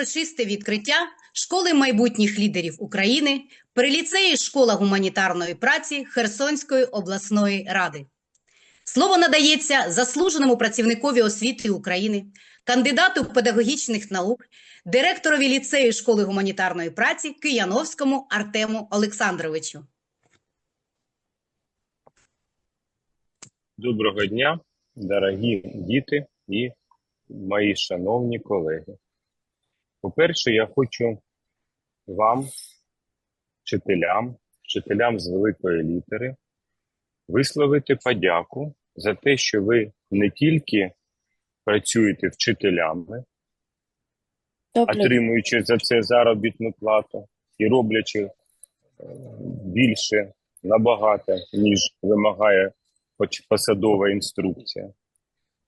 Урочисте відкриття школи майбутніх лідерів України при ліцеї школа гуманітарної праці Херсонської обласної ради. Слово надається заслуженому працівникові освіти України, кандидату педагогічних наук, директорові ліцею школи гуманітарної праці Кияновському Артему Олександровичу. Доброго дня, дорогі діти і мої шановні колеги. По-перше, я хочу вам, вчителям, вчителям з великої літери, висловити подяку за те, що ви не тільки працюєте вчителями, отримуючи за це заробітну плату і роблячи е, більше набагато, ніж вимагає посадова інструкція.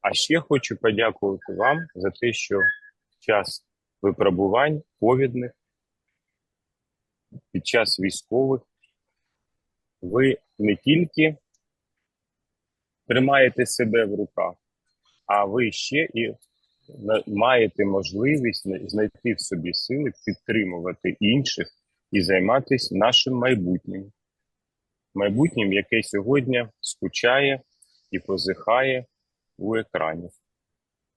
А ще хочу подякувати вам за те, що в час випробувань ковідних, під час військових, ви не тільки тримаєте себе в руках, а ви ще і маєте можливість знайти в собі сили підтримувати інших і займатися нашим майбутнім. Майбутнім, яке сьогодні скучає і позихає у екрані.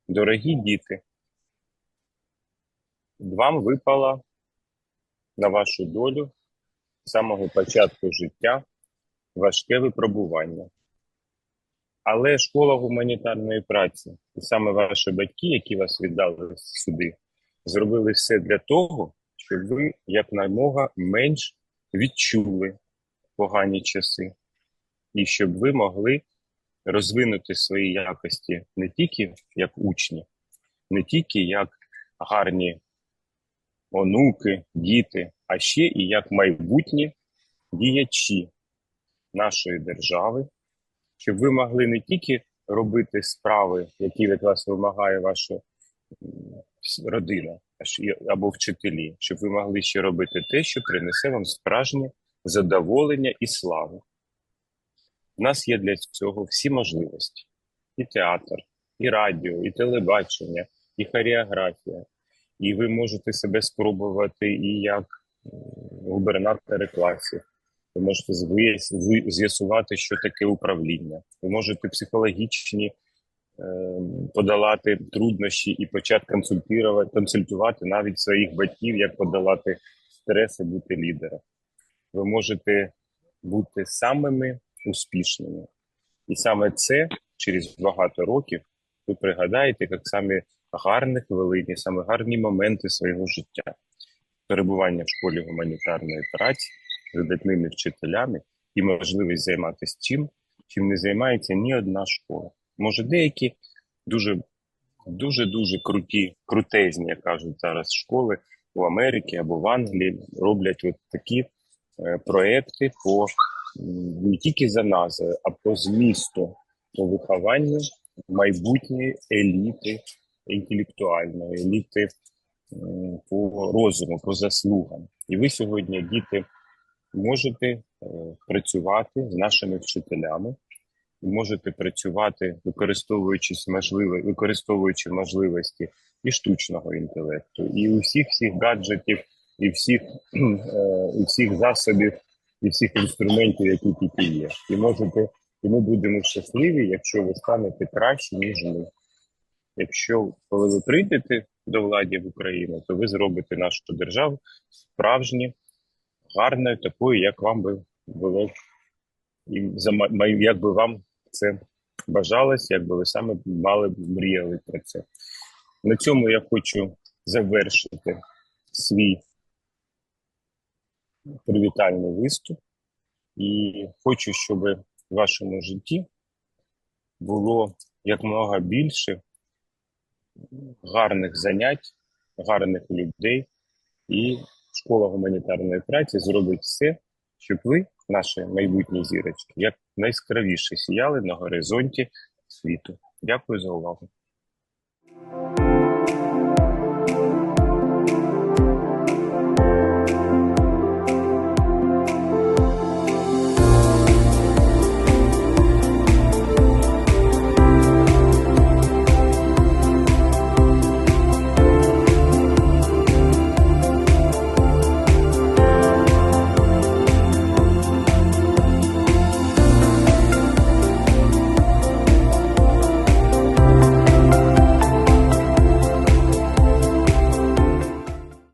Дорогі діти, вам випало на вашу долю з самого початку життя важке випробування. Але школа гуманітарної праці і саме ваші батьки, які вас віддали сюди, зробили все для того, щоб ви якнаймога менш відчули погані часи, і щоб ви могли розвинути свої якості не тільки як учні, не тільки як гарні онуки, діти, а ще і як майбутні діячі нашої держави, щоб ви могли не тільки робити справи, які від вас вимагає ваша родина або вчителі, щоб ви могли ще робити те, що принесе вам справжнє задоволення і славу. У нас є для цього всі можливості: і театр, і радіо, і телебачення, і хореографія. І ви можете себе спробувати і як м, губернатори класів. Ви можете з'ясувати, що таке управління. Ви можете психологічні е, подолати труднощі і почати консультувати, консультувати навіть своїх батьків, як подолати стрес і бути лідером. Ви можете бути самими успішними. І саме це через багато років ви пригадаєте як самі гарні хвилини, саме гарні моменти свого життя. Перебування в школі гуманітарної праці з видатними вчителями і можливість займатися чим, чим не займається ні одна школа. Може, деякі дуже дуже дуже круті, крутезні, як кажуть зараз, школи в Америці або в Англії роблять от такі е, проекти по не тільки за назвою, а по змісту, по вихованню майбутньої еліти інтелектуальної, еліти по розуму, по заслугам. І ви сьогодні, діти, можете е, працювати з нашими вчителями, можете працювати, використовуючи можливі, використовуючи можливості і штучного інтелекту, і усіх всіх гаджетів, і всіх, е, і всіх засобів, і всіх інструментів, які тільки є. І можете, і ми будемо щасливі, якщо ви станете краще, ніж ми. Якщо коли ви прийдете до влади в Україну, то ви зробите нашу державу справжньо гарною, такою, як вам би було і як би вам це бажалось, як би ви саме мали б мріяли про це. На цьому я хочу завершити свій привітальний виступ і хочу, щоб в вашому житті було якомога більше гарних занять, гарних людей, і школа гуманітарної праці зробить все, щоб ви, наші майбутні зірочки, як найскравіше сіяли на горизонті світу. Дякую за увагу.